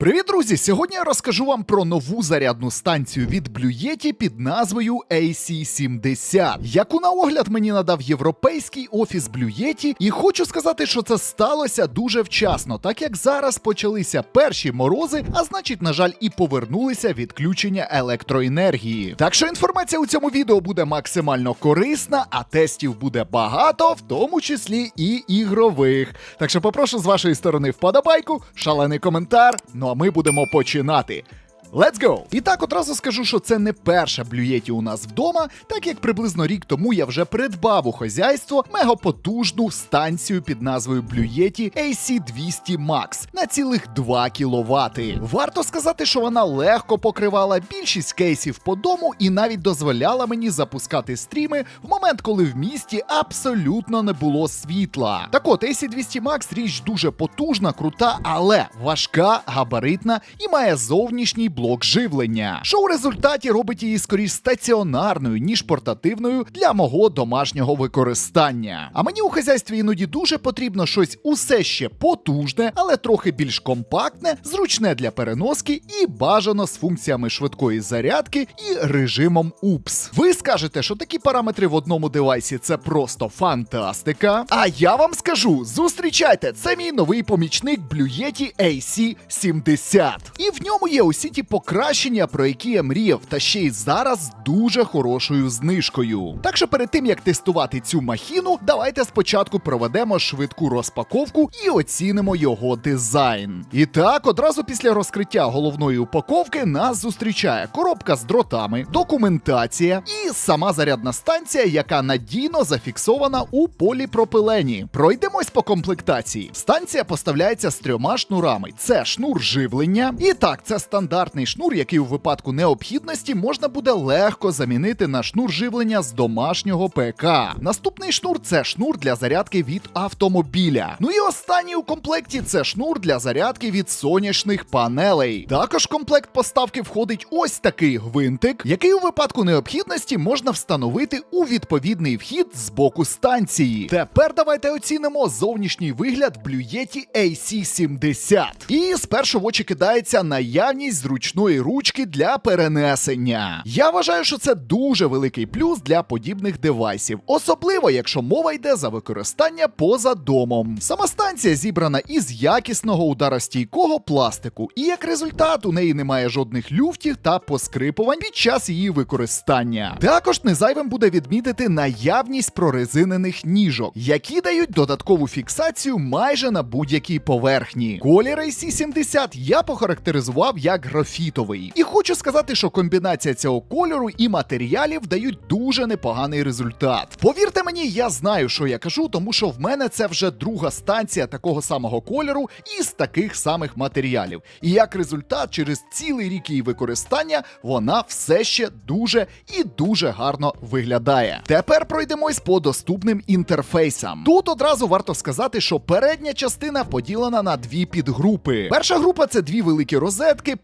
Привіт, друзі! Сьогодні я розкажу вам про нову зарядну станцію від Yeti під назвою AC70, яку на огляд мені надав європейський офіс Yeti. І хочу сказати, що це сталося дуже вчасно, так як зараз почалися перші морози, а значить, на жаль, і повернулися відключення електроенергії. Так що інформація у цьому відео буде максимально корисна, а тестів буде багато, в тому числі і ігрових. Так що попрошу з вашої сторони вподобайку, шалений коментар. Ну а ми будемо починати. Let's go! І так одразу скажу, що це не перша Yeti у нас вдома, так як приблизно рік тому я вже придбав у хазяйство мегапотужну станцію під назвою Yeti AC200 Max на цілих 2 кВт. Варто сказати, що вона легко покривала більшість кейсів по дому і навіть дозволяла мені запускати стріми в момент, коли в місті абсолютно не було світла. Так от, AC200 Max річ дуже потужна, крута, але важка, габаритна і має зовнішній блок живлення, що у результаті робить її скоріш стаціонарною, ніж портативною для мого домашнього використання. А мені у хазяйстві іноді дуже потрібно щось усе ще потужне, але трохи більш компактне, зручне для переноски і бажано з функціями швидкої зарядки і режимом УПС. Ви скажете, що такі параметри в одному девайсі це просто фантастика. А я вам скажу: зустрічайте, це мій новий помічник Yeti AC70. І в ньому є усі ті покращення, про які я мріяв, та ще й зараз дуже хорошою знижкою. Так що перед тим як тестувати цю махіну, давайте спочатку проведемо швидку розпаковку і оцінимо його дизайн. І так, одразу після розкриття головної упаковки нас зустрічає коробка з дротами, документація і сама зарядна станція, яка надійно зафіксована у поліпропилені. Пройдемось по комплектації. Станція поставляється з трьома шнурами: це шнур живлення. І так, це стандартний шнур, який у випадку необхідності можна буде легко замінити на шнур живлення з домашнього ПК. Наступний шнур це шнур для зарядки від автомобіля. Ну і останній у комплекті це шнур для зарядки від сонячних панелей. Також в комплект поставки входить ось такий гвинтик, який у випадку необхідності можна встановити у відповідний вхід з боку станції. Тепер давайте оцінимо зовнішній вигляд Yeti AC70. І спершу в очі кидається наявність зручної ручки для перенесення. Я вважаю, що це дуже великий плюс для подібних девайсів, особливо якщо мова йде за використання поза домом. Сама станція зібрана із якісного ударостійкого пластику, і як результат у неї немає жодних люфтів та поскрипувань під час її використання. Також не зайвим буде відмітити наявність прорезинених ніжок, які дають додаткову фіксацію майже на будь-якій поверхні. Колір AC70 я похарактеризував як графітовий. І хочу сказати, що комбінація цього кольору і матеріалів дають дуже непоганий результат. Повірте мені, я знаю, що я кажу, тому що в мене це вже друга станція такого самого кольору і з таких самих матеріалів. І як результат, через цілий рік її використання вона все ще дуже і дуже гарно виглядає. Тепер пройдемось по доступним інтерфейсам. Тут одразу варто сказати, що передня частина поділена на дві підгрупи. Перша група це дві великі розетки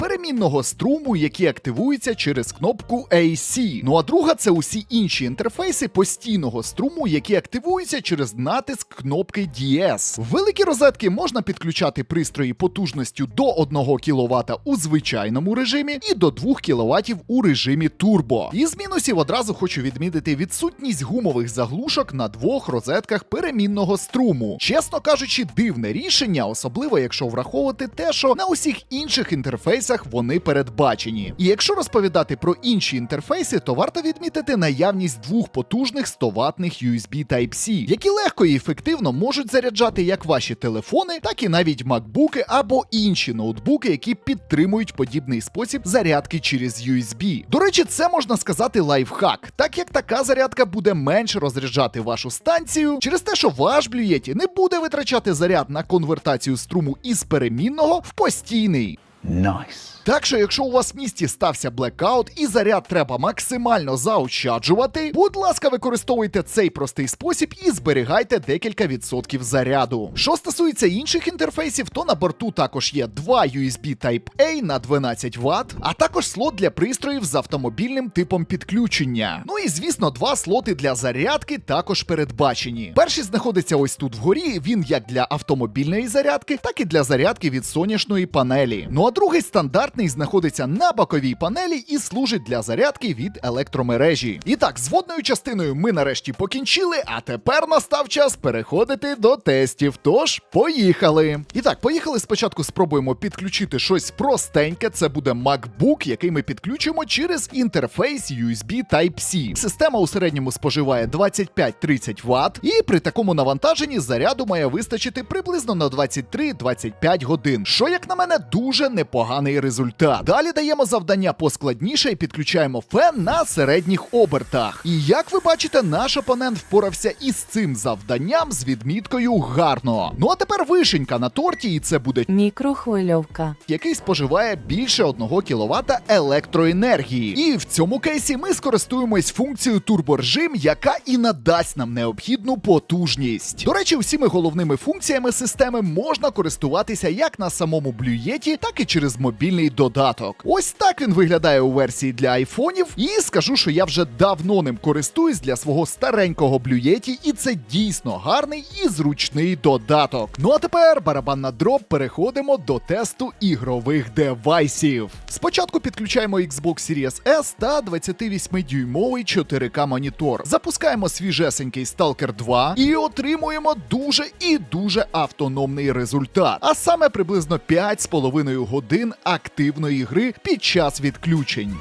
перемінного струму, які активуються через кнопку AC. Ну а друга це усі інші інтерфейси постійного струму, які активуються через натиск кнопки DS. Великі розетки можна підключати пристрої потужністю до 1 кВт у звичайному режимі і до 2 кВт у режимі турбо. Із мінусів одразу хочу відмітити відсутність гумових заглушок на двох розетках перемінного струму. Чесно кажучи, дивне рішення, особливо якщо враховувати те, що на усіх інших інтерфейсах вони передбачені. І якщо розповідати про інші інтерфейси, то варто відмітити наявність двох потужних 100 ватних USB Type-C, які легко і ефективно можуть заряджати як ваші телефони, так і навіть макбуки або інші ноутбуки, які підтримують подібний спосіб зарядки через USB. До речі, це можна сказати лайфхак, так як така зарядка буде менше розряджати вашу станцію через те, що ваш Yeti не буде витрачати заряд на конвертацію струму із перемінного в постійний. Nice. Так що, якщо у вас в місті стався блекаут і заряд треба максимально заощаджувати, будь ласка, використовуйте цей простий спосіб і зберігайте декілька відсотків заряду. Що стосується інших інтерфейсів, то на борту також є два USB Type-A на 12 Вт, а також слот для пристроїв з автомобільним типом підключення. Ну і звісно, два слоти для зарядки також передбачені. Перший знаходиться ось тут вгорі. Він як для автомобільної зарядки, так і для зарядки від сонячної панелі. Ну а другий стандартний знаходиться на боковій панелі і служить для зарядки від електромережі. І так, з водною частиною ми нарешті покінчили, а тепер настав час переходити до тестів. Тож, поїхали. І так, поїхали спочатку. Спробуємо підключити щось простеньке. Це буде MacBook, який ми підключимо через інтерфейс USB Type-C. Система у середньому споживає 25-30 Вт, і при такому навантаженні заряду має вистачити приблизно на 23-25 годин, що, як на мене, дуже непоганий результат. Далі даємо завдання поскладніше і підключаємо фен на середніх обертах. І як ви бачите, наш опонент впорався із цим завданням з відміткою гарно. Ну а тепер вишенька на торті, і це буде Мікрохвильовка. який споживає більше 1 кВт електроенергії. І в цьому кейсі ми скористуємось функцією турборежим, яка і надасть нам необхідну потужність. До речі, усіми головними функціями системи можна користуватися як на самому блюєті, так і через мобільний додаток. Ось так він виглядає у версії для айфонів. І скажу, що я вже давно ним користуюсь для свого старенького блюєті, і це дійсно гарний і зручний додаток. Ну а тепер барабан на дроб переходимо до тесту ігрових девайсів. Спочатку підключаємо Xbox Series S та 28-дюймовий 4К монітор. Запускаємо свіжесенький Stalker 2 і отримуємо дуже і дуже автономний результат. А саме приблизно 5,5 годин активної гри під час відключень.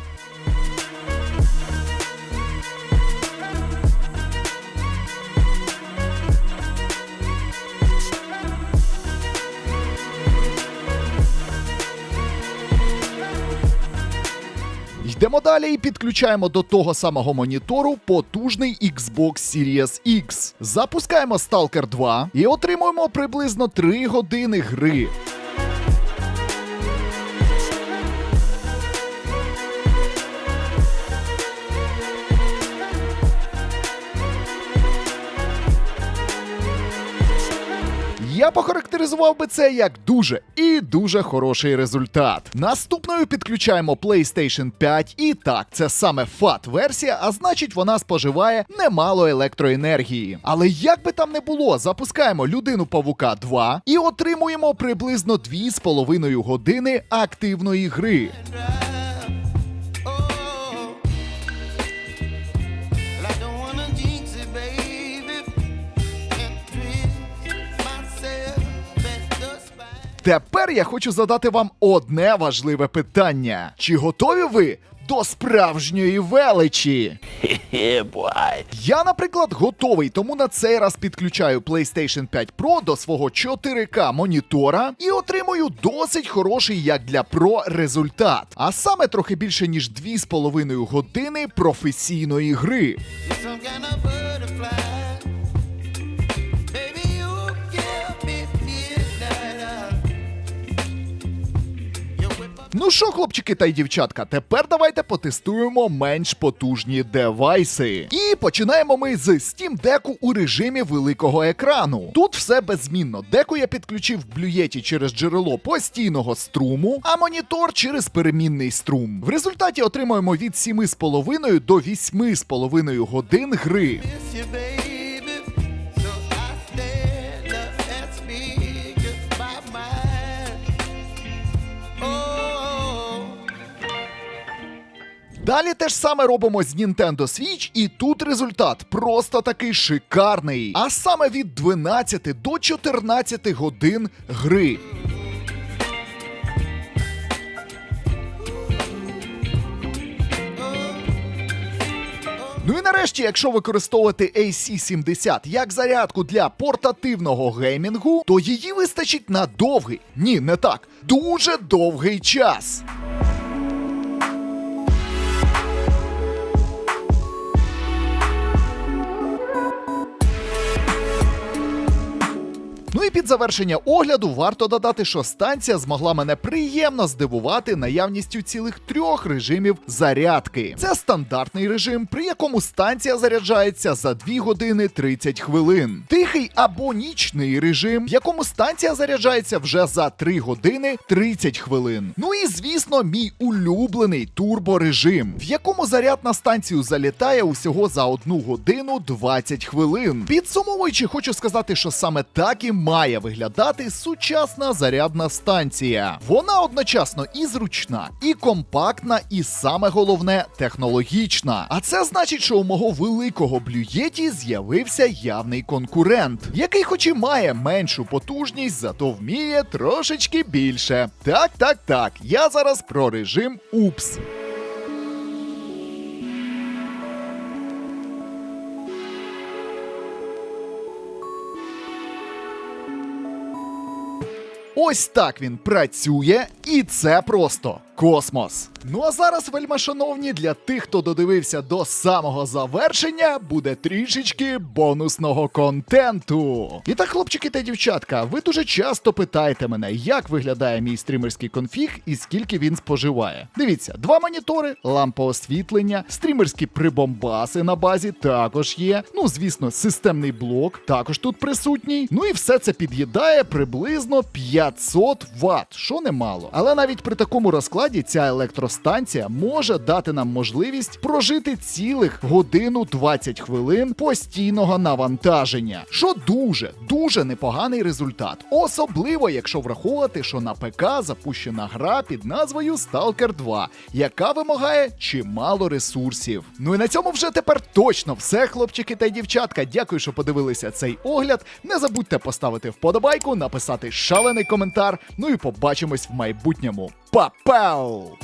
Йдемо далі і підключаємо до того самого монітору потужний Xbox Series X. Запускаємо Stalker 2 і отримуємо приблизно 3 години гри. Я похарактеризував би це як дуже і дуже хороший результат. Наступною підключаємо PlayStation 5, і так, це саме FAT-версія, а значить вона споживає немало електроенергії. Але як би там не було, запускаємо людину Павука 2 і отримуємо приблизно 2,5 години активної гри. Тепер я хочу задати вам одне важливе питання: чи готові ви до справжньої величі? Я, наприклад, готовий, тому на цей раз підключаю PlayStation 5 Pro до свого 4К монітора і отримую досить хороший як для Pro результат. А саме трохи більше ніж 2,5 години професійної гри. Ну що, хлопчики та й дівчатка, тепер давайте потестуємо менш потужні девайси. І починаємо ми з Steam Deck у режимі великого екрану. Тут все беззмінно. Деку я підключив блюєті через джерело постійного струму, а монітор через перемінний струм. В результаті отримуємо від 7,5 до 8,5 годин гри. Далі те ж саме робимо з Nintendo Switch, і тут результат просто такий шикарний. А саме від 12 до 14 годин гри. Ну і нарешті, якщо використовувати AC70 як зарядку для портативного геймінгу, то її вистачить на довгий, ні, не так, дуже довгий час. Під завершення огляду варто додати, що станція змогла мене приємно здивувати наявністю цілих трьох режимів зарядки. Це стандартний режим, при якому станція заряджається за 2 години 30 хвилин. Тихий або нічний режим, в якому станція заряджається вже за 3 години 30 хвилин. Ну і звісно, мій улюблений турборежим, в якому заряд на станцію залітає усього за 1 годину 20 хвилин. Підсумовуючи, хочу сказати, що саме так і має виглядати сучасна зарядна станція. Вона одночасно і зручна, і компактна, і саме головне технологічна. А це значить, що у мого великого блюєті з'явився явний конкурент, який, хоч і має меншу потужність, зато вміє трошечки більше. Так, так, так. Я зараз про режим УПС. Ось так він працює, і це просто космос. Ну а зараз, вельмашановні, для тих, хто додивився до самого завершення, буде трішечки бонусного контенту. І так, хлопчики та дівчатка, ви дуже часто питаєте мене, як виглядає мій стрімерський конфіг і скільки він споживає. Дивіться, два монітори, лампа освітлення, стрімерські прибомбаси на базі також є. Ну, звісно, системний блок також тут присутній. Ну і все це під'їдає приблизно 500 Вт, що немало. Але навіть при такому розкладі ця електростанція може дати нам можливість прожити цілих годину 20 хвилин постійного навантаження, що дуже дуже непоганий результат. Особливо, якщо враховувати, що на ПК запущена гра під назвою Stalker 2, яка вимагає чимало ресурсів. Ну і на цьому вже тепер точно все, хлопчики та дівчатка. Дякую, що подивилися цей огляд. Не забудьте поставити вподобайку, написати шалений коментар. Ну і побачимось в майбутньому. papau!